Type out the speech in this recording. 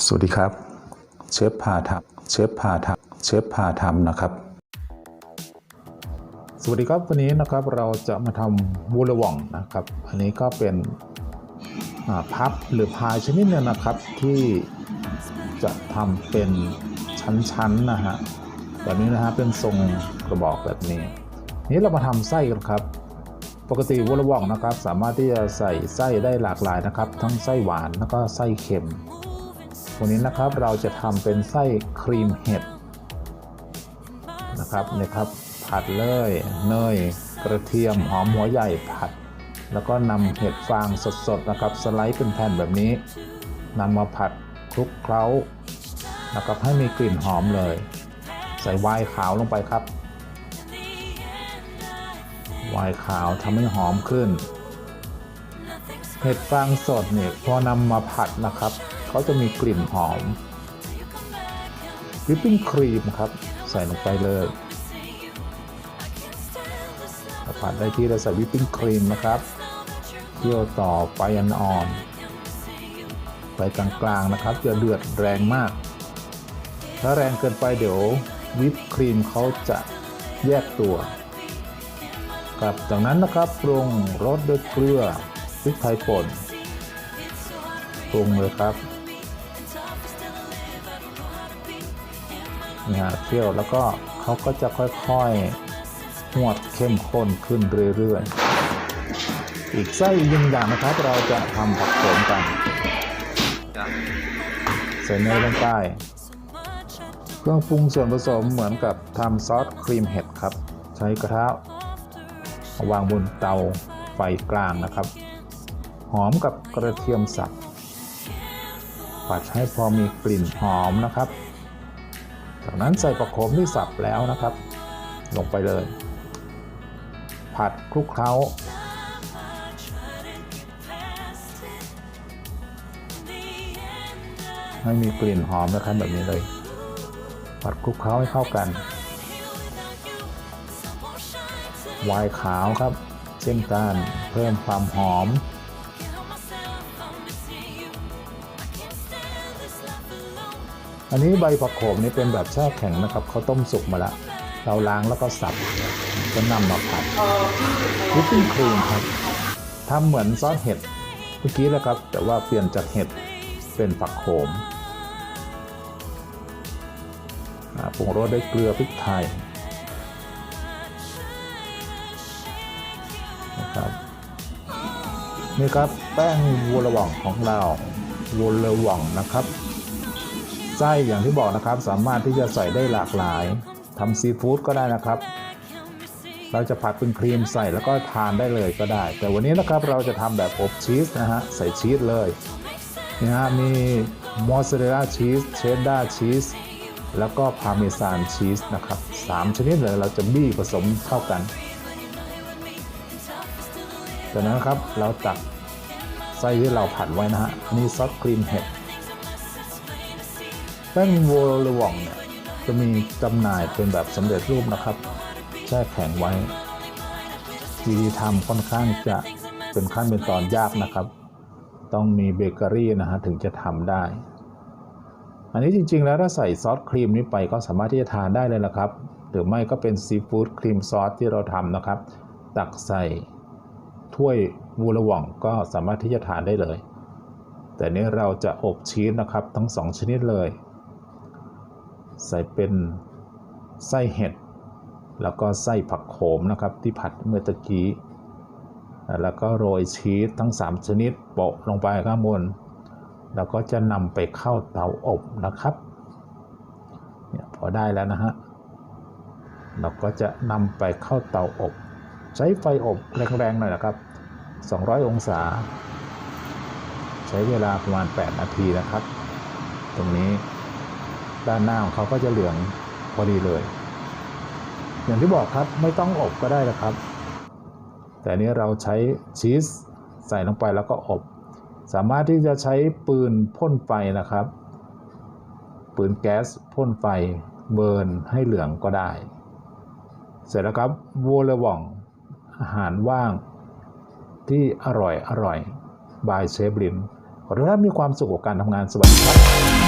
สวัสดีครับ เชฟพาทำเชฟพาทำเชฟพาทำนะครับ สวัสดีครับวันนี้นะครับเราจะมาทำวูลว่องนะครับ อันนี้ก็เป็นพับหรือพายชนิดหนึงนะครับที่จะทำเป็นชั้นๆนะฮะแบบนี้นะฮะเป็นทรงกระบอกแบบนี้ นี้เรามาทำไส้กันครับปกติวูลว่องนะครับ สามารถที่จะใส่ไส้ได้หลากหลายนะครับ ทั้งไส้หวานแล้วก็ไส้เค็ม วันนี้นะครับ เราจะทำเป็นไส้ครีมเห็ดนะครับนี่ครับ ผัดเลยเนยกระเทียมหอมหัวใหญ่ผัด แล้วก็นำเห็ดฟางสดๆนะครับสไลด์เป็นแผ่นแบบนี้นำมาผัดคลุกเคล้านะครับให้มีกลิ่นหอมเลย ใส่ไวน์ขาวลงไปครับไวน์ขาวทำให้หอมขึ้นเห็ดฟางสดเนี่ยพอนำมาผัดนะครับ เขาจะมีกลิ่นหอมวิปปิ้งครีมครับ ใส่ลงไปเลยผัดได้ที่เราใส่วิปปิ้งครีมนะครับเคี่ยวต่อไฟอ่อนไฟกลางๆนะครับอย่าเดือดแรงมาก ถ้าแรงเกินไปเดี๋ยววิปครีมเขาจะแยกตัวครับจากนั้นนะครับปรุงรสด้วยเกลือพริกไทยป่นปรุงเลยครับ เคี่ยวแล้วก็เขาก็จะค่อยๆหวดเข้มข้นขึ้นเรื่อยๆ อีกไส้อีกหนึ่งอย่างนะครับเราจะทำผักโขมกันใส่เนยลงไปเครื่องปรุงส่วนผสมเหมือนกับทำซอสครีมเห็ดครับ ใช้กระทะวางบนเตาไฟกลางนะครับ หอมกับกระเทียมสับผัดให้พอมีกลิ่นหอมนะครับ จากนั้นใส่ประโคมที่สับแล้วนะครับ ลงไปเลย ผัดคลุกเคล้า ให้มีกลิ่นหอมนะครับแบบนี้เลย ผัดคลุกเคล้าให้เข้ากันไวน์ขาวครับ เช่นกันเพิ่มความหอม อันนี้ใบผักโขมนี่เป็นแบบแช่แข็งนะครับเขาต้มสุกมาแล้วเราล้างแล้วก็สับก็นำมาผัดวิปปิ้งครีมครับทำเหมือนซอสเห็ดเมื่อกี้แหละครับ แต่ว่าเปลี่ยนจากเห็ดเป็นผักโขมปรุงรสด้วยเกลือพริกไทยนะครับนี่ครับแป้งวัวระหว่องของเราวัวระหว่องนะครับ ไส้อย่างที่บอกนะครับ สามารถที่จะใส่ได้หลากหลายทำซีฟู้ดก็ได้นะครับ เราจะผัดเป็นครีมใส่แล้วก็ทานได้เลยก็ได้ แต่วันนี้นะครับเราจะทำแบบอบชีสนะฮะใส่ชีสเลยนี่ฮะมีมอสซาเรลล่าชีสเชดดาร์ชีสแล้วก็พาเมซานชีสนะครับสามชนิดเลยเราจะบี้ผสมเข้ากัน จากนั้นครับเราตักไส้ที่เราผัดไว้นะฮะนี่ซอสครีมเห็ด แป้งโวลว่องเนี่ยจะมีจำหน่ายเป็นแบบสำเร็จรูปนะครับ แช่แข็งไว้วิธีทำค่อนข้างจะเป็นขั้นเป็นตอนยากนะครับ ต้องมีเบเกอรี่นะฮะถึงจะทำได้ อันนี้จริงๆแล้วถ้าใส่ซอสครีมนี้ไปก็สามารถที่จะทานได้เลยนะครับ หรือไม่ก็เป็นซีฟู้ดครีมซอสที่เราทำนะครับ ตักใส่ถ้วยวูลว่องก็สามารถที่จะทานได้เลย แต่นี้เราจะอบชีสนะครับทั้งสองชนิดเลย ใส่เป็นไส้เห็ด แล้วก็ไส้ผักโขมนะครับที่ผัดเมื่อตะกี้ แล้วก็โรยชีสทั้ง 3 ชนิดโปะลงไปข้างบน แล้วก็จะนำไปเข้าเตาอบนะครับเนี่ยพอได้แล้วนะฮะ เราก็จะนำไปเข้าเตาอบ ใช้ไฟอบแรงๆหน่อยนะครับ 200 องศา ใช้เวลาประมาณ 8 นาทีนะครับ ตรงนี้ ด้านหน้าของเขาก็จะเหลืองพอดีเลย อย่างที่บอกครับไม่ต้องอบก็ได้นะครับ แต่นี้เราใช้ชีสใส่ลงไปแล้วก็อบ สามารถที่จะใช้ปืนพ่นไฟนะครับ ปืนแก๊สพ่นไฟเบิร์นให้เหลืองก็ได้ เสร็จแล้วครับวัวระว่องอาหารว่าง ที่อร่อยอร่อยบายเชฟลิมขอให้ทุกท่านมีความสุขกับการทำงานสวัสดีครับ